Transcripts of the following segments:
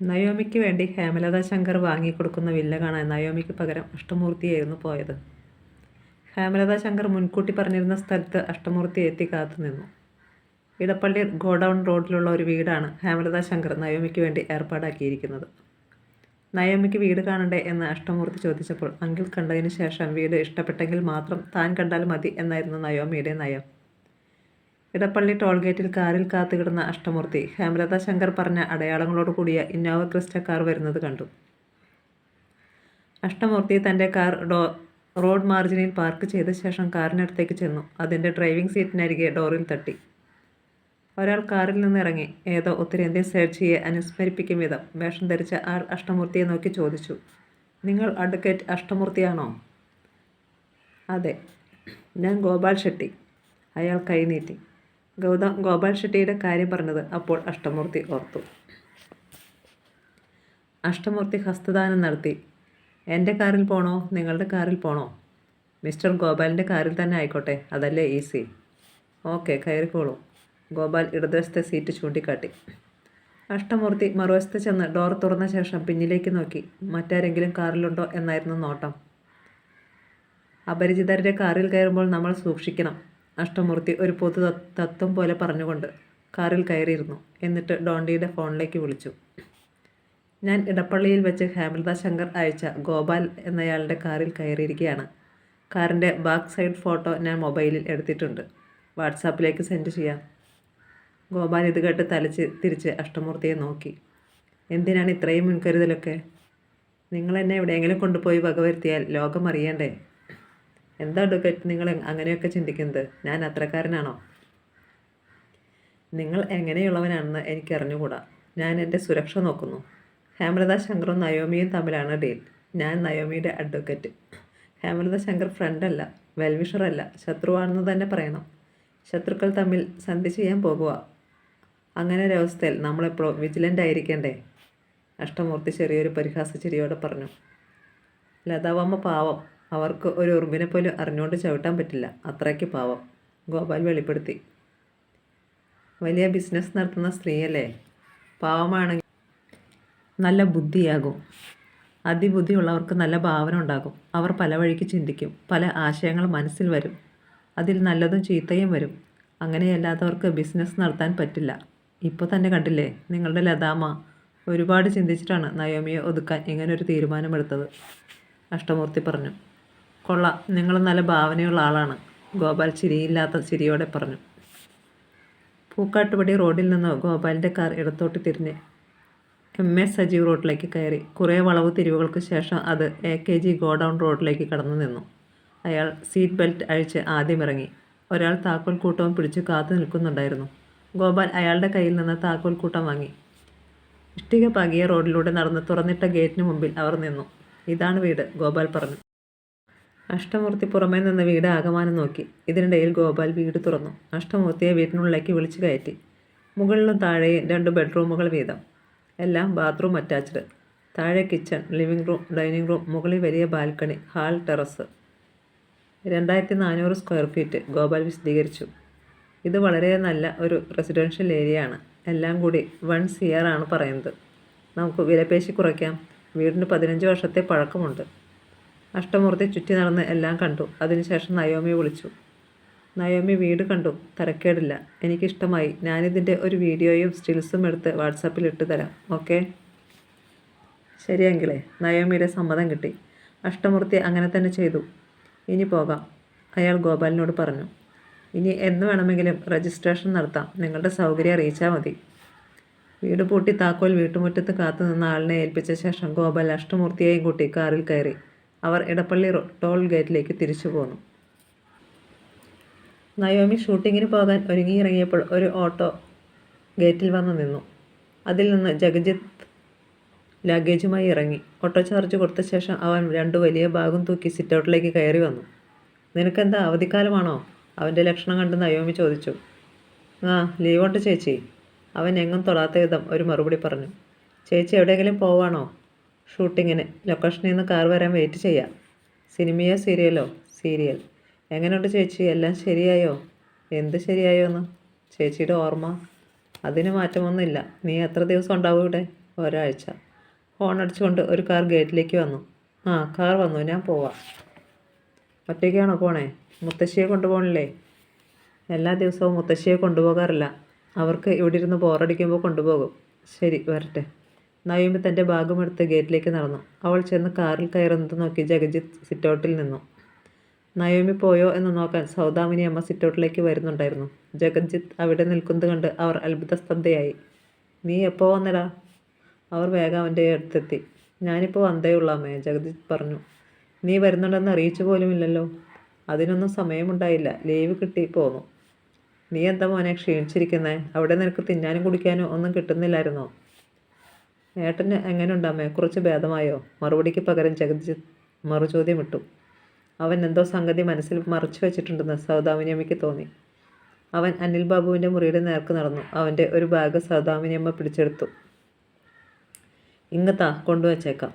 നയോമിക്ക് വേണ്ടി ഹേമലത ശങ്കർ വാങ്ങിക്കൊടുക്കുന്ന വില്ല കാണാൻ നയോമിക്ക് പകരം അഷ്ടമൂർത്തിയായിരുന്നു പോയത്. ഹേമലത ശങ്കർ മുൻകൂട്ടി പറഞ്ഞിരുന്ന സ്ഥലത്ത് അഷ്ടമൂർത്തി എത്തി കാത്തുനിന്നു ഇടപ്പള്ളി ഗോഡൗൺ റോഡിലുള്ള ഒരു വീടാണ് ഹേമലത ശങ്കർ നയോമിക്ക് വേണ്ടി ഏർപ്പാടാക്കിയിരിക്കുന്നത്. നയോമിക്ക് വീട് കാണണ്ടേ എന്ന് അഷ്ടമൂർത്തി ചോദിച്ചപ്പോൾ അങ്കിൾ കണ്ടതിന് ശേഷം വീട് ഇഷ്ടപ്പെട്ടെങ്കിൽ മാത്രം താൻ കണ്ടാൽ മതി എന്നായിരുന്നു നയോമിയുടെ നയം. ഇടപ്പള്ളി ടോൾഗേറ്റിൽ കാറിൽ കാത്തുകിടന്ന അഷ്ടമൂർത്തി ഹേമലത ശങ്കർ പറഞ്ഞ അടയാളങ്ങളോട് കൂടിയ ഇന്നോവ ക്രിസ്റ്റ കാർ വരുന്നത് കണ്ടു. അഷ്ടമൂർത്തി തന്റെ കാർ ഡോ റോഡ് മാർജിനിൽ പാർക്ക് ചെയ്ത ശേഷം കാറിനടുത്തേക്ക് ചെന്നു. അതിന്റെ ഡ്രൈവിംഗ് സീറ്റിനരികെ ഡോറിൽ തട്ടി. ഒരാൾ കാറിൽ നിന്നിറങ്ങി. ഏതോ ഉത്തരേന്ത്യൻ സേർച്ചിയെ അനുസ്മരിപ്പിക്കും വിധം വേഷം ധരിച്ച ആൾ അഷ്ടമൂർത്തിയെ നോക്കി ചോദിച്ചു. നിങ്ങൾ അഡ്വക്കേറ്റ് അഷ്ടമൂർത്തിയാണോ? അതെ. ഞാൻ ഗോപാൽ ഷെട്ടി. അയാൾ കൈ നീട്ടി. ഗൗതം ഗോപാൽ ഷെട്ടിയുടെ കാര്യം പറഞ്ഞത് അപ്പോൾ അഷ്ടമൂർത്തി ഓർത്തു. അഷ്ടമൂർത്തി ഹസ്തദാനം നടത്തി. എന്റെ കാറിൽ പോണോ? നിങ്ങളുടെ കാറിൽ പോണോ? മിസ്റ്റർ ഗോപാലിന്റെ കാറിൽ തന്നെ ആയിക്കോട്ടെ അതല്ലേ ഈസി. ഓക്കെ കയറിക്കോളൂ. ഗോപാൽ ഇടതുവശത്തെ സീറ്റ് ചൂണ്ടിക്കാട്ടി. അഷ്ടമൂർത്തി മറുവശത്ത് ചെന്ന് ഡോർ തുറന്ന ശേഷം പിന്നിലേക്ക് നോക്കി. മറ്റാരെങ്കിലും കാറിലുണ്ടോ? എന്നായിരുന്നു നോട്ടം. അപരിചിതരുടെ കാറിൽ കയറുമ്പോൾ നമ്മൾ സൂക്ഷിക്കണം. അഷ്ടമൂർത്തി ഒരു പൊതു തത്- തത്വം പോലെ പറഞ്ഞുകൊണ്ട് കാറിൽ കയറിയിരുന്നു. എന്നിട്ട് ഡോണ്ടിയുടെ ഫോണിലേക്ക് വിളിച്ചു. ഞാൻ ഇടപ്പള്ളിയിൽ വെച്ച് ഹേമലത ശങ്കർ അയച്ച ഗോപാൽ എന്നയാളുടെ കാറിൽ കയറിയിരിക്കുകയാണ് കാറിന്റെ ബാക്ക് സൈഡ് ഫോട്ടോ ഞാൻ മൊബൈലിൽ എടുത്തിട്ടുണ്ട്. വാട്സാപ്പിലേക്ക് സെൻഡ് ചെയ്യാം. ഗോപാൽ ഇത് കേട്ട് തലച്ച് തിരിച്ച് അഷ്ടമൂർത്തിയെ നോക്കി. എന്തിനാണ് ഇത്രയും മുൻകരുതലൊക്കെ? നിങ്ങൾ എന്നെ എവിടെയെങ്കിലും കൊണ്ടുപോയി വകവരുത്തിയാൽ ലോകം അറിയണ്ടേ? എന്താ ഡുക്കറ്റ് നിങ്ങൾ അങ്ങനെയൊക്കെ ചിന്തിക്കുന്നത്? ഞാൻ അത്രക്കാരനാണോ? നിങ്ങൾ എങ്ങനെയുള്ളവനാണെന്ന് എനിക്ക് അറിഞ്ഞുകൂടാ ഞാൻ എന്റെ സുരക്ഷ നോക്കുന്നു. ഹേമലത ശങ്കറും നയോമിയും തമ്മിലാണ് ഡീൽ ഞാൻ നയോമിയുടെ അഡ്വക്കറ്റ് ഹേമലത ശങ്കർ ഫ്രണ്ടല്ല വെൽവിഷറല്ല ശത്രുവാണെന്ന് തന്നെ പറയണം. ശത്രുക്കൾ തമ്മിൽ സന്ധി ചെയ്യാൻ പോകുക അങ്ങനെ ഒരവസ്ഥയിൽ നമ്മളെപ്പോഴും വിജിലന്റ് ആയിരിക്കണ്ടേ? അഷ്ടമൂർത്തി ചെറിയൊരു പരിഹാസ ചിരിയോടെ പറഞ്ഞു. ലതാവമ്മ പാവം. അവർക്ക് ഒരു ഉറുമ്പിനെ പോലും അറിഞ്ഞുകൊണ്ട് ചവിട്ടാൻ പറ്റില്ല. അത്രയ്ക്ക് പാവം. ഗോപാൽ വെളിപ്പെടുത്തി. വലിയ ബിസിനസ് നടത്തുന്ന സ്ത്രീയല്ലേ? പാവമാണെങ്കിൽ നല്ല ബുദ്ധിയാകും. അതിബുദ്ധിയുള്ളവർക്ക് നല്ല ഭാവന ഉണ്ടാകും. അവർ പല വഴിക്ക് ചിന്തിക്കും. പല ആശയങ്ങൾ മനസ്സിൽ വരും. അതിൽ നല്ലതും ചീത്തയും വരും. അങ്ങനെയല്ലാത്തവർക്ക് ബിസിനസ് നടത്താൻ പറ്റില്ല. ഇപ്പോൾ തന്നെ കണ്ടില്ലേ? നിങ്ങളുടെ ലതാമ ഒരുപാട് ചിന്തിച്ചിട്ടാണ് നയോമിയെ ഒതുക്കാൻ ഇങ്ങനൊരു തീരുമാനമെടുത്തത്. അഷ്ടമൂർത്തി പറഞ്ഞു. കൊള്ളാം. നിങ്ങൾ നല്ല ഭാവനയുള്ള ആളാണ്. ഗോപാൽ ചിരിയില്ലാത്ത ചിരിയോടെ പറഞ്ഞു. പൂക്കാട്ടുപടി റോഡിൽ നിന്ന് ഗോപാലിന്റെ കാർ ഇടത്തോട്ട് തിരിഞ്ഞ് എം എസ് സജീവ് റോഡിലേക്ക് കയറി. കുറേ വളവ് തിരിവുകൾക്ക് ശേഷം അത് എ കെ ജി ഗോഡൗൺ റോഡിലേക്ക് കടന്നു നിന്നു. അയാൾ സീറ്റ് ബെൽറ്റ് അഴിച്ച് ആദ്യം ഇറങ്ങി. ഒരാൾ താക്കോൽ കൂട്ടവും പിടിച്ച് കാത്തു നിൽക്കുന്നുണ്ടായിരുന്നു. ഗോപാൽ അയാളുടെ കയ്യിൽ നിന്ന് താക്കോൽ കൂട്ടം വാങ്ങി. ഇഷ്ടിക പകിയ റോഡിലൂടെ നടന്ന് തുറന്നിട്ട ഗേറ്റിന് മുമ്പിൽ അവർ നിന്നു. ഇതാണ് വീട് ഗോപാൽ പറഞ്ഞു. അഷ്ടമൂർത്തി പുറമേ നിന്ന് വീട് ആകമാനം നോക്കി. ഇതിനിടയിൽ ഗോപാൽ വീട് തുറന്നു. അഷ്ടമൂർത്തിയെ വീട്ടിനുള്ളിലേക്ക് വിളിച്ചു കയറ്റി. മുകളിലും താഴെയും രണ്ട് ബെഡ്റൂമുകൾ വീതം. എല്ലാം ബാത്റൂം അറ്റാച്ച്ഡ്. താഴെ kitchen living room dining room മുകളിൽ വലിയ ബാൽക്കണി ഹാൾ ടെറസ്. രണ്ടായിരത്തി നാനൂറ് സ്ക്വയർ ഫീറ്റ് ഗോപാൽ വിശദീകരിച്ചു. ഇത് വളരെ നല്ല ഒരു റെസിഡൻഷ്യൽ ഏരിയ ആണ് എല്ലാം കൂടി വൺ സിയർ ആണ് പറയുന്നത്. നമുക്ക് വിലപേശി കുറയ്ക്കാം. വീടിന് പതിനഞ്ച് വർഷത്തെ പഴക്കമുണ്ട്. അഷ്ടമൂർത്തി ചുറ്റി നടന്ന് എല്ലാം കണ്ടു. അതിനുശേഷം നയോമി വിളിച്ചു. നയോമി വീട് കണ്ടു. തരക്കേടില്ല. എനിക്കിഷ്ടമായി. ഞാനിതിന്റെ ഒരു വീഡിയോയും സ്റ്റിൽസും എടുത്ത് വാട്സാപ്പിൽ ഇട്ട് തരാം. ഓക്കെ? ശരിയെങ്കിലേ നയോമിയുടെ സമ്മതം കിട്ടി. അഷ്ടമൂർത്തി അങ്ങനെ തന്നെ ചെയ്തു. ഇനി പോകാം. അയാൾ ഗോപാലിനോട് പറഞ്ഞു. ഇനി എന്ന് വേണമെങ്കിലും രജിസ്ട്രേഷൻ നടത്താം. നിങ്ങളുടെ സൗകര്യം അറിയിച്ചാൽ മതി. വീട് പൂട്ടി താക്കോൽ വീട്ടുമുറ്റത്ത് കാത്തു നിന്ന ആളിനെ ഏൽപ്പിച്ച ശേഷം ഗോപാൽ അഷ്ടമൂർത്തിയെയും കൂട്ടി കാറിൽ കയറി. അവർ ഇടപ്പള്ളി ടോൾ ഗേറ്റിലേക്ക് തിരിച്ചു പോന്നു. നയോമി ഷൂട്ടിങ്ങിന് പോകാൻ ഒരുങ്ങിയിറങ്ങിയപ്പോൾ ഒരു ഓട്ടോ ഗേറ്റിൽ വന്ന് നിന്നു. അതിൽ നിന്ന് ജഗജിത്ത് ലഗേജുമായി ഇറങ്ങി. ഓട്ടോ ചാർജ് കൊടുത്ത ശേഷം അവൻ രണ്ട് വലിയ ബാഗും തൂക്കി സിറ്റൗട്ടിലേക്ക് കയറി വന്നു. നിനക്കെന്താ അവധിക്കാലമാണോ? അവന്റെ ലക്ഷണം കണ്ട് നയോമി ചോദിച്ചു. ആ ലീവോട്ട് ചേച്ചി. അവൻ എങ്ങും തൊടാത്ത വിധം ഒരു മറുപടി പറഞ്ഞു. ചേച്ചി എവിടെയെങ്കിലും പോവാണോ? ഷൂട്ടിങ്ങിന് ലൊക്കേഷനിൽ നിന്ന് കാർ വരാൻ വെയിറ്റ് ചെയ്യാം. സിനിമയോ സീരിയലോ? സീരിയൽ. എങ്ങനെയുണ്ട് ചേച്ചി? എല്ലാം ശരിയായോ? എന്ത് ശരിയായോ എന്ന് ചേച്ചിയുടെ ഓർമ്മ? അതിന് മാറ്റമൊന്നുമില്ല. നീ എത്ര ദിവസം ഉണ്ടാവും ഇവിടെ? ഒരാഴ്ച. ഫോൺ അടിച്ചുകൊണ്ട് ഒരു കാർ ഗേറ്റിലേക്ക് വന്നു. ആ കാർ വന്നു. ഞാൻ പോവാം. ഒറ്റയ്ക്കാണോ പോണേ? മുത്തശ്ശിയെ കൊണ്ടുപോകണില്ലേ? എല്ലാ ദിവസവും മുത്തശ്ശിയെ കൊണ്ടുപോകാറില്ല. അവർക്ക് ഇവിടെ ഇരുന്ന് ബോറടിക്കുമ്പോൾ കൊണ്ടുപോകും. ശരി വരട്ടെ. നവീമി തന്റെ ഭാഗമെടുത്ത് ഗേറ്റിലേക്ക് നടന്നു. അവൾ ചെന്ന് കാറിൽ കയറുന്നത് നോക്കി ജഗജിത്ത് സിറ്റൗട്ടിൽ നിന്നു. നയോമി പോയോ എന്ന് നോക്കാൻ സൗദാമിനി അമ്മ സിറ്റൗട്ടിലേക്ക് വരുന്നുണ്ടായിരുന്നു. ജഗജിത്ത് അവിടെ നിൽക്കുന്നത് കണ്ട് അവർ അത്ഭുതസ്തബ്ധയായി. നീ എപ്പോൾ വന്നടാ? അവർ വേഗം അവന്റെ അടുത്തെത്തി. ഞാനിപ്പോൾ വന്നേ ഉള്ളൂ അമ്മയെ ജഗജിത്ത് പറഞ്ഞു. നീ വരുന്നുണ്ടെന്ന് അറിയിച്ചു പോലുമില്ലല്ലോ അതിനൊന്നും സമയമുണ്ടായില്ല. ലീവ് കിട്ടി പോന്നു. നീ എന്താ മോനെ ക്ഷീണിച്ചിരിക്കുന്നേ? അവിടെ നിനക്ക് തിന്നാനും കുടിക്കാനും ഒന്നും കിട്ടുന്നില്ലായിരുന്നോ? ഏട്ടന് എങ്ങനെയുണ്ട് അമ്മേ കുറച്ച് ഭേദമായോ? മറുപടിക്ക് പകരം ജഗജിത്ത് മറുചോദ്യം ഇട്ടു. അവൻ എന്തോ സംഗതി മനസ്സിൽ മറച്ചു വെച്ചിട്ടുണ്ടെന്ന് സൗദാമിനിയമ്മയ്ക്ക് തോന്നി. അവൻ അനിൽ ബാബുവിന്റെ മുറിയുടെ നേർക്ക് നടന്നു. അവന്റെ ഒരു ബാഗ് സൗദാമിനിയമ്മ പിടിച്ചെടുത്തു. ഇങ്ങത്താ കൊണ്ടുവച്ചേക്കാം.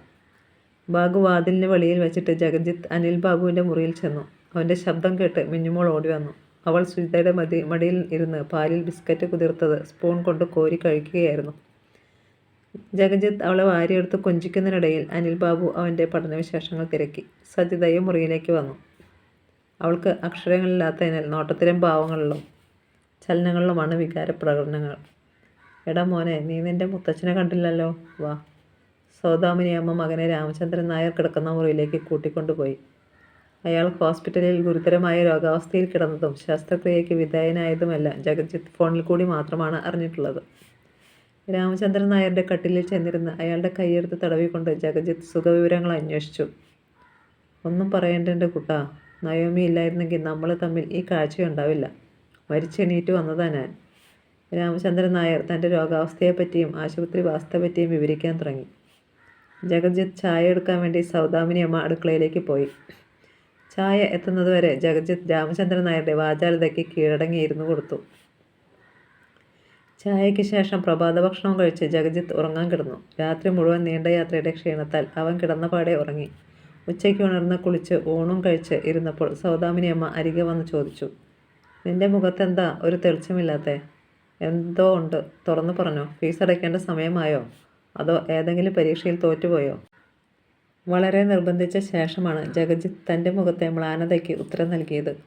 ബാഗ് വാതിലിന് വെളിയിൽ വെച്ചിട്ട് ജഗജിത്ത് അനിൽ ബാബുവിന്റെ മുറിയിൽ ചെന്നു. അവന്റെ ശബ്ദം കേട്ട് മിന്നുമോൾ ഓടി വന്നു. അവൾ സുജിതയുടെ മതി മടിയിൽ ഇരുന്ന് പാലിൽ ബിസ്ക്കറ്റ് കുതിർത്തത് സ്പൂൺ കൊണ്ട് കോരി കഴിക്കുകയായിരുന്നു. ജഗജിത്ത് അവളെ വാരിയെടുത്ത് കൊഞ്ചിക്കുന്നതിനിടയിൽ അനിൽ ബാബു അവന്റെ പഠനവിശേഷങ്ങൾ തിരക്കി. സജിതയും മുറിയിലേക്ക് വന്നു. അവൾക്ക് അക്ഷരങ്ങളില്ലാത്തതിനാൽ നോട്ടത്തിലും ഭാവങ്ങളിലും ചലനങ്ങളിലുമാണ് വികാര പ്രകടനങ്ങൾ എടാ മോനെ നീ നിന്റെ മുത്തച്ഛനെ കണ്ടില്ലല്ലോ? വാ. സൗദാമിനി അമ്മ മകനെ രാമചന്ദ്രൻ നായർ കിടക്കുന്ന മുറിയിലേക്ക് കൂട്ടിക്കൊണ്ടുപോയി. അയാൾ ഹോസ്പിറ്റലിൽ ഗുരുതരമായ രോഗാവസ്ഥയിൽ കിടന്നതും ശസ്ത്രക്രിയയ്ക്ക് വിധേയനായതുമെല്ലാം ജഗജിത്ത് ഫോണിൽ കൂടി മാത്രമാണ് അറിഞ്ഞിട്ടുള്ളത്. രാമചന്ദ്രൻ നായരുടെ കട്ടിലിൽ ചെന്നിരുന്ന് അയാളുടെ കൈയെടുത്ത് തടവിക്കൊണ്ട് ജഗജിത്ത് സുഖവിവരങ്ങൾ അന്വേഷിച്ചു. ഒന്നും പറയേണ്ട എന്റെ കുട്ടാ. നയോമി ഇല്ലായിരുന്നെങ്കിൽ നമ്മൾ തമ്മിൽ ഈ കാഴ്ചയുണ്ടാവില്ല. മരിച്ചെണീറ്റ് വന്നതാ ഞാൻ. രാമചന്ദ്രൻ നായർ തന്റെ രോഗാവസ്ഥയെപ്പറ്റിയും ആശുപത്രി വാസ്തവത്തെയും വിവരിക്കാൻ തുടങ്ങി. ജഗജിത്ത് ചായ എടുക്കാൻ വേണ്ടി സൗദാമിനി അമ്മ അടുക്കളയിലേക്ക് പോയി. ചായ എത്തുന്നതുവരെ ജഗജിത്ത് രാമചന്ദ്രൻ നായരുടെ വാചാലതയ്ക്ക് കീഴടങ്ങിയിരുന്നു കൊടുത്തു ചായയ്ക്ക് ശേഷം പ്രഭാത ഭക്ഷണം കഴിച്ച് ജഗജിത്ത് ഉറങ്ങാൻ കിടന്നു. രാത്രി മുഴുവൻ നീണ്ട യാത്രയുടെ ക്ഷീണത്താൽ അവൻ കിടന്ന പാടെ ഉറങ്ങി. ഉച്ചയ്ക്ക് ഉണർന്ന് കുളിച്ച് ഊണും കഴിച്ച് ഇരുന്നപ്പോൾ സൗദാമിനി അമ്മ അരികെ വന്ന് ചോദിച്ചു നിന്റെ മുഖത്തെന്താ ഒരു തെളിച്ചമില്ലാത്തേ? എന്തോ ഉണ്ട്? തുറന്നു പറഞ്ഞു. ഫീസ് അടയ്ക്കേണ്ട സമയമായോ? അതോ ഏതെങ്കിലും പരീക്ഷയിൽ തോറ്റുപോയോ? വളരെ നിർബന്ധിച്ച ശേഷമാണ് ജഗജിത്ത് തന്റെ മുഖത്തെ മ്ലാനതയ്ക്ക് ഉത്തരം നൽകിയത്.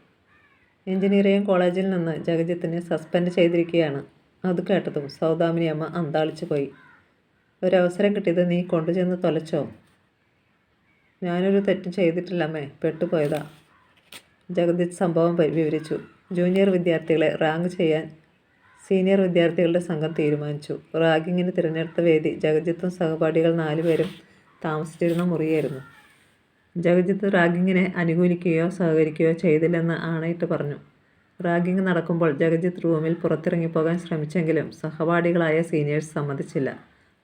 എഞ്ചിനീയറിംഗ് കോളേജിൽ നിന്ന് ജഗജിത്തിനെ സസ്പെൻഡ് ചെയ്തിരിക്കുകയാണ്. അത് കേട്ടതും സൗദാമിനി അമ്മ അന്താളിച്ചു പോയി. ഒരവസരം കിട്ടിയത് നീ കൊണ്ടുചെന്ന് തൊലച്ചോ? ഞാനൊരു തെറ്റും ചെയ്തിട്ടില്ലമ്മേ പെട്ടുപോയതാ. ജഗദീഷ് സംഭവം വിവരിച്ചു. ജൂനിയർ വിദ്യാർത്ഥികളെ റാങ്ക് ചെയ്യാൻ സീനിയർ വിദ്യാർത്ഥികളുടെ സംഘം തീരുമാനിച്ചു. റാഗിങ്ങിന് തിരഞ്ഞെടുത്ത വേദി ജഗജിത്തും സഹപാഠികൾ നാലുപേരും താമസിച്ചിരുന്ന മുറിയായിരുന്നു. ജഗജിത്ത് റാഗിങ്ങിനെ അനുകൂലിക്കുകയോ സഹകരിക്കുകയോ ചെയ്തില്ലെന്ന് ആണയിട്ട് പറഞ്ഞു. റാഗിങ് നടക്കുമ്പോൾ ജഗജിത്ത് റൂമിൽ പുറത്തിറങ്ങിപ്പോകാൻ ശ്രമിച്ചെങ്കിലും സഹപാഠികളായ സീനിയേഴ്സ് സമ്മതിച്ചില്ല.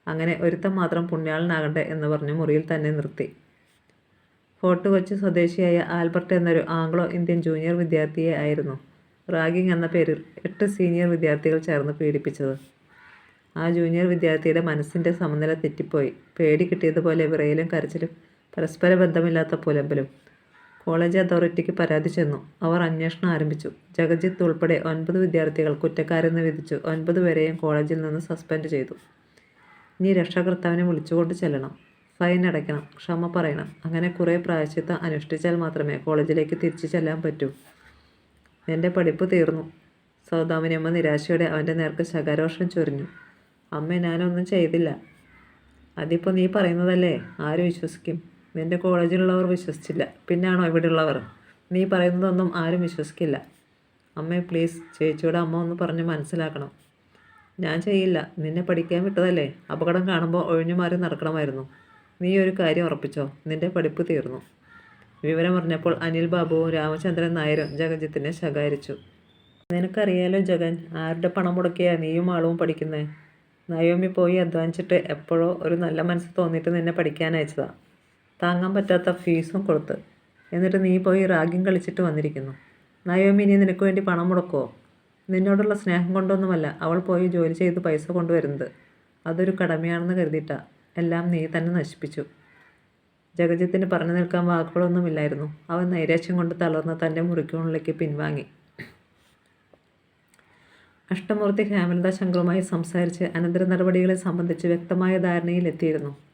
അങ്ങനെ ഒരുത്തം മാത്രം പുണ്യാളനാകട്ടെ എന്ന് പറഞ്ഞ് മുറിയിൽ തന്നെ നിർത്തി. ഫോർട്ട് കൊച്ചി സ്വദേശിയായ ആൽബർട്ട് എന്നൊരു ആംഗ്ലോ ഇന്ത്യൻ ജൂനിയർ വിദ്യാർത്ഥിയെ ആയിരുന്നു റാഗിംഗ് എന്ന പേരിൽ എട്ട് സീനിയർ വിദ്യാർത്ഥികൾ ചേർന്ന് പീഡിപ്പിച്ചത്. ആ ജൂനിയർ വിദ്യാർത്ഥിയുടെ മനസ്സിന്റെ സമനില തെറ്റിപ്പോയി. പേടി കിട്ടിയതുപോലെ വിറയിലും കരച്ചിലും പരസ്പര ബന്ധമില്ലാത്ത പുലമ്പലും കോളേജ് അതോറിറ്റിക്ക് പരാതി ചെന്നു. അവർ അന്വേഷണം ആരംഭിച്ചു. ജഗജിത്ത് ഉൾപ്പെടെ ഒൻപത് വിദ്യാർത്ഥികൾ കുറ്റക്കാരെന്ന് വിധിച്ചു. ഒൻപത് പേരെയും കോളേജിൽ നിന്ന് സസ്പെൻഡ് ചെയ്തു. ഇനി രക്ഷകർത്താവിനെ വിളിച്ചുകൊണ്ട് ചെല്ലണം. ഫൈൻ അടയ്ക്കണം. ക്ഷമ പറയണം. അങ്ങനെ കുറേ പ്രായശ്ചിത്തം അനുഷ്ഠിച്ചാൽ മാത്രമേ കോളേജിലേക്ക് തിരിച്ചു ചെല്ലാൻ പറ്റൂ. എന്റെ പഠിപ്പ് തീർന്നു. സൗദാമിനിയമ്മ നിരാശയോടെ അവന്റെ നേർക്ക് ശകാരോഷം ചൊരിഞ്ഞു. അമ്മ ഞാനൊന്നും ചെയ്തില്ല. അതിപ്പോൾ നീ പറയുന്നതല്ലേ? ആര് വിശ്വസിക്കും? നിന്റെ കോളേജിലുള്ളവർ വിശ്വസിച്ചില്ല. പിന്നാണോ ഇവിടെയുള്ളവർ? നീ പറയുന്നതൊന്നും ആരും വിശ്വസിക്കില്ല. അമ്മേ പ്ലീസ് ചേച്ചിയോട് അമ്മ ഒന്ന് പറഞ്ഞ് മനസ്സിലാക്കണം. ഞാൻ ചെയ്യില്ല. നിന്നെ പഠിക്കാൻ വിട്ടതല്ലേ? അപകടം കാണുമ്പോൾ ഒഴിഞ്ഞു മാറി നടക്കണമായിരുന്നു. നീ ഒരു കാര്യം ഉറപ്പിച്ചോ? നിന്റെ പഠിപ്പ് തീർന്നു. വിവരം അറിഞ്ഞപ്പോൾ അനിൽ ബാബുവും രാമചന്ദ്രൻ നായരും ജഗജിത്തിനെ ശകാരിച്ചു. നിനക്കറിയാലോ ജഗൻ ആരുടെ പണം മുടക്കിയാ നീയും ആളും പഠിക്കുന്നേ? നയോമി പോയി അധ്വാനിച്ചിട്ട് എപ്പോഴോ ഒരു നല്ല മനസ്സ് തോന്നിയിട്ട് നിന്നെ പഠിക്കാൻ അയച്ചതാ. താങ്ങാൻ പറ്റാത്ത ഫീസും കൊടുത്ത്. എന്നിട്ട് നീ പോയി റാഗിങ് കളിച്ചിട്ട് വന്നിരിക്കുന്നു. നയോമി നീ നിനക്ക് വേണ്ടി പണം മുടക്കുമോ നിന്നോടുള്ള സ്നേഹം കൊണ്ടൊന്നുമല്ല അവൾ പോയി ജോലി ചെയ്ത് പൈസ കൊണ്ടുവരുന്നത്. അതൊരു കടമയാണെന്ന് കരുതിയിട്ടാ എല്ലാം നീ തന്നെ നശിപ്പിച്ചു. ജഗജിത്തിന് പറഞ്ഞു നിൽക്കാൻ വാക്കുകളൊന്നുമില്ലായിരുന്നു അവൻ നൈരാശ്യം കൊണ്ട് തളർന്ന് തന്റെ മുറിക്കുള്ളിലേക്ക് പിൻവാങ്ങി. അഷ്ടമൂർത്തി ഹേമലത ശങ്കറുമായി സംസാരിച്ച് അനന്തര നടപടികളെ സംബന്ധിച്ച് വ്യക്തമായ ധാരണയിലെത്തിയിരുന്നു.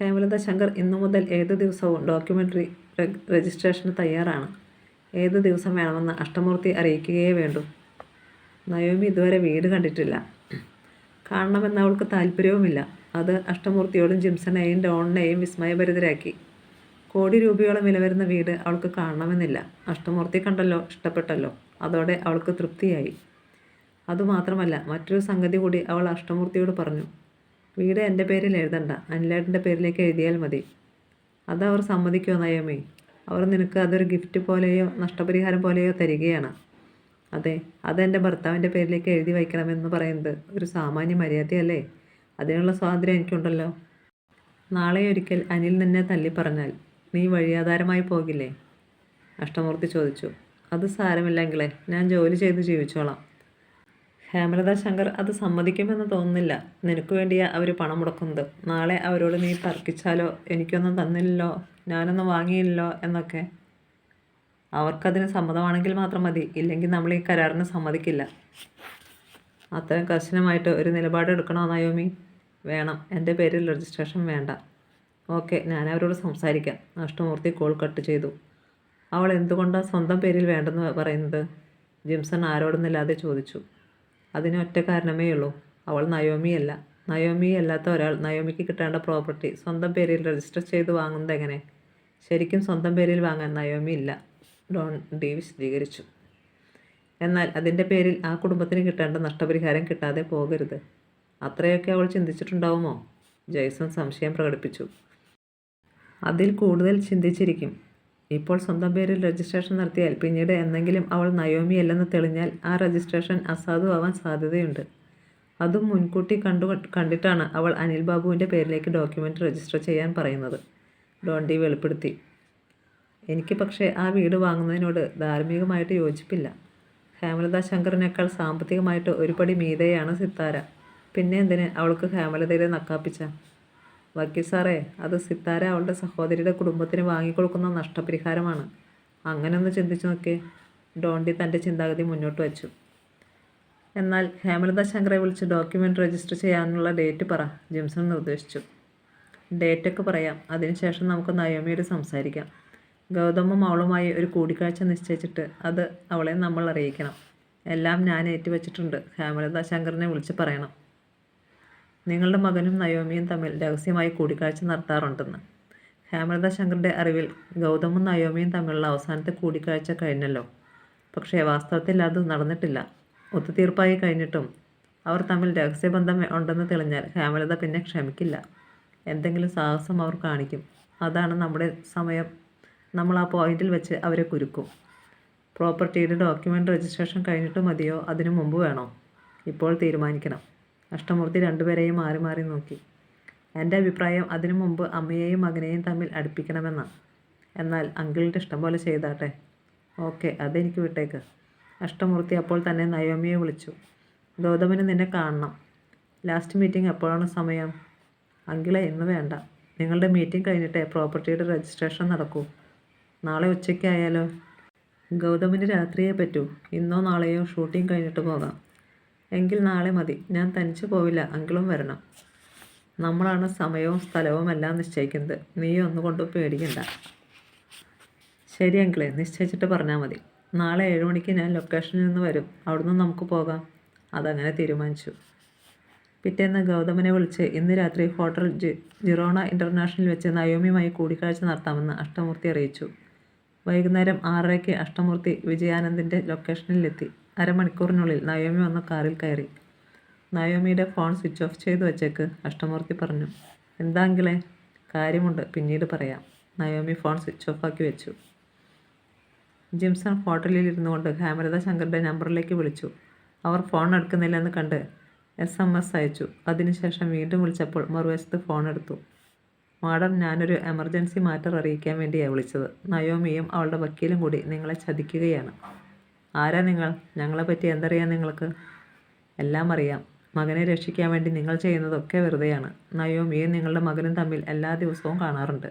ഹേമലത ശങ്കർ ഇന്നു മുതൽ ഏത് ദിവസവും ഡോക്യുമെന്ററി രജിസ്ട്രേഷന് തയ്യാറാണ്. ഏത് ദിവസം വേണമെന്ന് അഷ്ടമൂർത്തി അറിയിക്കുകയേ വേണ്ടൂ. നയോമി ഇതുവരെ വീട് കണ്ടിട്ടില്ല. കാണണമെന്ന് അവൾക്ക് താല്പര്യവുമില്ല. അത് അഷ്ടമൂർത്തിയോടും ജിംസണെയും ഡോണിനെയും വിസ്മയഭരിതരാക്കി. കോടി രൂപയോളം വില വരുന്ന വീട് അവൾക്ക് കാണണമെന്നില്ല. അഷ്ടമൂർത്തി കണ്ടല്ലോ ഇഷ്ടപ്പെട്ടല്ലോ. അതോടെ അവൾക്ക് തൃപ്തിയായി. അതുമാത്രമല്ല മറ്റൊരു സംഗതി കൂടി അവൾ അഷ്ടമൂർത്തിയോട് പറഞ്ഞു. വീട് എന്റെ പേരിൽ എഴുതണ്ട. അനിലേട്ടന്റെ പേരിലേക്ക് എഴുതിയാൽ മതി. അതവർ സമ്മതിക്കുമോ നയമേ? അവർ നിനക്ക് അതൊരു ഗിഫ്റ്റ് പോലെയോ നഷ്ടപരിഹാരം പോലെയോ തരികയാണ്. അതെ അതെന്റെ ഭർത്താവിന്റെ പേരിലേക്ക് എഴുതി വയ്ക്കണമെന്ന് പറയുന്നത് ഒരു സാമാന്യ മര്യാദയല്ലേ? അതിനുള്ള സ്വാതന്ത്ര്യം എനിക്കുണ്ടല്ലോ. നാളെ ഒരിക്കൽ അനിൽ നിന്നെ തല്ലി പറഞ്ഞാൽ നീ വഴിയാധാരമായി പോകില്ലേ? അഷ്ടമൂർത്തി ചോദിച്ചു. അത് സാരമില്ലെങ്കിലേ ഞാൻ ജോലി ചെയ്ത് ജീവിച്ചോളാം. ഹേമലത ശങ്കർ അത് സമ്മതിക്കുമെന്ന് തോന്നുന്നില്ല. നിനക്ക് വേണ്ടിയാ അവർ പണം മുടക്കുന്നത്. നാളെ അവരോട് നീ തർക്കിച്ചാലോ? എനിക്കൊന്നും തന്നില്ലല്ലോ. ഞാനൊന്നും വാങ്ങിയില്ലല്ലോ എന്നൊക്കെ. അവർക്കതിന് സമ്മതമാണെങ്കിൽ മാത്രം മതി. ഇല്ലെങ്കിൽ നമ്മൾ ഈ കരാറിന് സമ്മതിക്കില്ല. അത്രയും കർശനമായിട്ട് ഒരു നിലപാട് എടുക്കണോ നയോമി? വേണം. എന്റെ പേരിൽ രജിസ്ട്രേഷൻ വേണ്ട. ഓക്കെ ഞാൻ അവരോട് സംസാരിക്കാം. നഷ്ടമൂർത്തി കോൾ കട്ട് ചെയ്തു. അവൾ എന്തുകൊണ്ടാണ് സ്വന്തം പേരിൽ വേണ്ടെന്ന് പറയുന്നത്? ജിംസൺ ആരോടൊന്നില്ലാതെ ചോദിച്ചു. അതിന് ഒറ്റ കാരണമേ ഉള്ളൂ. അവൾ നയോമിയല്ല നയോമി അല്ലാത്ത ഒരാൾ നയോമിക്ക് കിട്ടേണ്ട പ്രോപ്പർട്ടി സ്വന്തം പേരിൽ രജിസ്റ്റർ ചെയ്ത് വാങ്ങുന്നത് എങ്ങനെ? ശരിക്കും സ്വന്തം പേരിൽ വാങ്ങാൻ നയോമി ഇല്ല. ഡോൺ ഡി വിശദീകരിച്ചു. എന്നാൽ അതിന്റെ പേരിൽ ആ കുടുംബത്തിന് കിട്ടേണ്ട നഷ്ടപരിഹാരം കിട്ടാതെ പോകരുത്. അത്രയൊക്കെ അവൾ ചിന്തിച്ചിട്ടുണ്ടാവുമോ? ജയ്സൺ സംശയം പ്രകടിപ്പിച്ചു. അതിൽ കൂടുതൽ ചിന്തിച്ചിരിക്കും. ഇപ്പോൾ സ്വന്തം പേരിൽ രജിസ്ട്രേഷൻ നടത്തിയാൽ പിന്നീട് എന്തെങ്കിലും അവൾ നയോമി അല്ലെന്ന് തെളിഞ്ഞാൽ ആ രജിസ്ട്രേഷൻ അസാധുവാവാൻ സാധ്യതയുണ്ട്. അതും മുൻകൂട്ടി കണ്ടു കണ്ടിട്ടാണ് അവൾ അനിൽ ബാബുവിന്റെ പേരിലേക്ക് ഡോക്യുമെന്റ് രജിസ്റ്റർ ചെയ്യാൻ പറയുന്നത്. ഡോണ്ടി വെളിപ്പെടുത്തി. എനിക്ക് പക്ഷേ ആ വീട് വാങ്ങുന്നതിനോട് ധാർമ്മികമായിട്ട് യോജിപ്പില്ല. ഹേമലത ശങ്കറിനേക്കാൾ സാമ്പത്തികമായിട്ട് ഒരുപടി മീതയാണ് സിത്താര. പിന്നെ എന്തിന് അവൾക്ക് ഹേമലതയുടെ നക്കാപ്പിച്ച? വക്കീൽ സാറേ അത് സിത്താര അവളുടെ സഹോദരിയുടെ കുടുംബത്തിന് വാങ്ങിക്കൊടുക്കുന്ന നഷ്ടപരിഹാരമാണ്. അങ്ങനെ ഒന്ന് ചിന്തിച്ചു നോക്കിയേ ഡോണ്ടി തന്റെ ചിന്താഗതി മുന്നോട്ട് വച്ചു. എന്നാൽ ഹേമലത ശങ്കറെ വിളിച്ച് ഡോക്യുമെന്റ് രജിസ്റ്റർ ചെയ്യാനുള്ള ഡേറ്റ് പറ ജിംസൺ നിർദ്ദേശിച്ചു. ഡേറ്റൊക്കെ പറയാം. അതിനുശേഷം നമുക്ക് നയോമിയോട് സംസാരിക്കാം. ഗൗതമും അവളുമായി ഒരു കൂടിക്കാഴ്ച നിശ്ചയിച്ചിട്ട് അത് അവളെ നമ്മൾ അറിയിക്കണം. എല്ലാം ഞാൻ ഏറ്റുവച്ചിട്ടുണ്ട്. ഹേമലത ശങ്കറിനെ വിളിച്ച് പറയണം. നിങ്ങളുടെ മകനും നയോമിയും തമ്മിൽ രഹസ്യമായി കൂടിക്കാഴ്ച നടത്താറുണ്ടെന്ന്. ഹേമലത ശങ്കറിന്റെ അറിവിൽ ഗൗതമും നയോമിയും തമ്മിലുള്ള അവസാനത്തെ കൂടിക്കാഴ്ച കഴിഞ്ഞല്ലോ. പക്ഷേ വാസ്തവത്തിൽ അത് നടന്നിട്ടില്ല. ഒത്തുതീർപ്പായി കഴിഞ്ഞിട്ടും അവർ തമ്മിൽ രഹസ്യബന്ധം ഉണ്ടെന്ന് തെളിഞ്ഞാൽ ഹേമലത പിന്നെ ക്ഷമിക്കില്ല. എന്തെങ്കിലും സാഹസം അവർ കാണിക്കും. അതാണ് നമ്മുടെ സമയം. നമ്മൾ ആ പോയിന്റിൽ വെച്ച് അവരെ കുരുക്കും. പ്രോപ്പർട്ടിയുടെ ഡോക്യുമെന്റ് രജിസ്ട്രേഷൻ കഴിഞ്ഞിട്ട് മതിയോ? അതിനു മുമ്പ് വേണോ? ഇപ്പോൾ തീരുമാനിക്കണം. അഷ്ടമൂർത്തി രണ്ടുപേരെയും മാറി മാറി നോക്കി. എന്റെ അഭിപ്രായം അതിനു മുമ്പ് അമ്മയെയും മകനെയും തമ്മിൽ അടുപ്പിക്കണമെന്നാണ് എന്നാൽ അങ്കിളിന്റെ ഇഷ്ടം പോലെ ചെയ്താട്ടെ. ഓക്കെ അതെനിക്ക് വിട്ടേക്ക്. അഷ്ടമൂർത്തി അപ്പോൾ തന്നെ നയോമിയെ വിളിച്ചു. ഗൗതമന് നിന്നെ കാണണം. ലാസ്റ്റ് മീറ്റിംഗ് എപ്പോഴാണ് സമയം? അങ്കിളെ ഇന്ന് വേണ്ട. നിങ്ങളുടെ മീറ്റിംഗ് കഴിഞ്ഞിട്ടേ പ്രോപ്പർട്ടിയുടെ രജിസ്ട്രേഷൻ നടക്കൂ. നാളെ ഉച്ചയ്ക്കായാലോ? ഗൗതമിന് രാത്രിയെ പറ്റൂ. ഇന്നോ നാളെയോ ഷൂട്ടിംഗ് കഴിഞ്ഞിട്ട് പോകാം. എങ്കിൽ നാളെ മതി. ഞാൻ തനിച്ച് പോവില്ല. അങ്കിളും വരണം. നമ്മളാണ് സമയവും സ്ഥലവും എല്ലാം നിശ്ചയിക്കുന്നത്. നീ ഒന്നുകൊണ്ടും പേടിക്കണ്ട. ശരി അങ്കിളെ നിശ്ചയിച്ചിട്ട് പറഞ്ഞാൽ മതി. നാളെ ഏഴ് മണിക്ക് ഞാൻ ലൊക്കേഷനിൽ നിന്ന് വരും. അവിടുന്ന് നമുക്ക് പോകാം. അതങ്ങനെ തീരുമാനിച്ചു. പിറ്റേന്ന് ഗൗതമനെ വിളിച്ച് ഇന്ന് രാത്രി ഹോട്ടൽ ജി ജിറോണ ഇന്റർനാഷണൽ വെച്ച് നയോമിയുമായി കൂടിക്കാഴ്ച നടത്താമെന്ന് അഷ്ടമൂർത്തി അറിയിച്ചു. വൈകുന്നേരം ആറരയ്ക്ക് അഷ്ടമൂർത്തി വിജയാനന്ദിന്റെ ലൊക്കേഷനിലെത്തി. അരമണിക്കൂറിനുള്ളിൽ നയോമി വന്ന കാറിൽ കയറി. നയോമിയുടെ ഫോൺ സ്വിച്ച് ഓഫ് ചെയ്ത് വെച്ചേക്ക് അഷ്ടമൂർത്തി പറഞ്ഞു എന്താങ്കിലേ കാര്യമുണ്ട് പിന്നീട് പറയാം. നയോമി ഫോൺ സ്വിച്ച് ഓഫ് ആക്കി വെച്ചു. ജിംസൺ ഹോട്ടലിൽ ഇരുന്നു കൊണ്ട് ഹേമലത ശങ്കറിന്റെ നമ്പറിലേക്ക് വിളിച്ചു. അവർ ഫോൺ എടുക്കുന്നില്ലെന്ന് കണ്ട് എസ് എം എസ് അയച്ചു. അതിനുശേഷം വീണ്ടും വിളിച്ചപ്പോൾ മറുവശത്ത് ഫോൺ എടുത്തു. മാഡം ഞാനൊരു എമർജൻസി മാറ്റർ അറിയിക്കാൻ വേണ്ടിയാണ് വിളിച്ചത്. നയോമിയും അവളുടെ വക്കീലും കൂടി നിങ്ങളെ ചതിക്കുകയാണ്. ആരാ നിങ്ങൾ? ഞങ്ങളെപ്പറ്റി എന്തറിയാം നിങ്ങൾക്ക്? എല്ലാം അറിയാം. മകനെ രക്ഷിക്കാൻ വേണ്ടി നിങ്ങൾ ചെയ്യുന്നതൊക്കെ വെറുതെയാണ്. നയോമിയും നിങ്ങളുടെ മകനും തമ്മിൽ എല്ലാ ദിവസവും കാണാറുണ്ട്.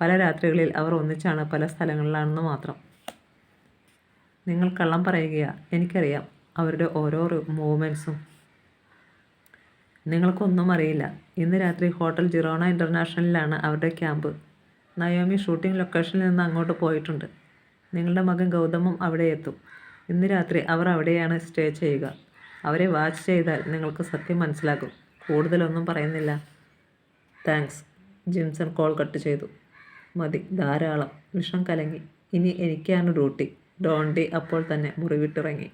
പല രാത്രികളിൽ അവർ ഒന്നിച്ചാണ് പല സ്ഥലങ്ങളിലാണെന്ന് മാത്രം. നിങ്ങൾ കള്ളം പറയുകയാ. എനിക്കറിയാം അവരുടെ ഓരോ മൂവ്മെന്റ്സും നിങ്ങൾക്കൊന്നും അറിയില്ല. ഇന്ന് രാത്രി ഹോട്ടൽ ജിറോണ ഇന്റർനാഷണലിലാണ് അവരുടെ ക്യാമ്പ്. നയോമി ഷൂട്ടിംഗ് ലൊക്കേഷനിൽ നിന്ന് അങ്ങോട്ട് പോയിട്ടുണ്ട്. നിങ്ങളുടെ മകൻ ഗൗതമും അവിടെ എത്തും. ഇന്ന് രാത്രി അവർ അവിടെയാണ് സ്റ്റേ ചെയ്യുക. അവരെ വാച്ച് ചെയ്താൽ നിങ്ങൾക്ക് സത്യം മനസ്സിലാകും. കൂടുതലൊന്നും പറയുന്നില്ല. താങ്ക്സ്. ജിംസൺ കോൾ കട്ട് ചെയ്തു. മതി ധാരാളം. വിഷം കലങ്ങി. ഇനി എനിക്കാണ് ഡ്യൂട്ടി. ഡോണ്ടി അപ്പോൾ തന്നെ മുറി വിട്ടിറങ്ങി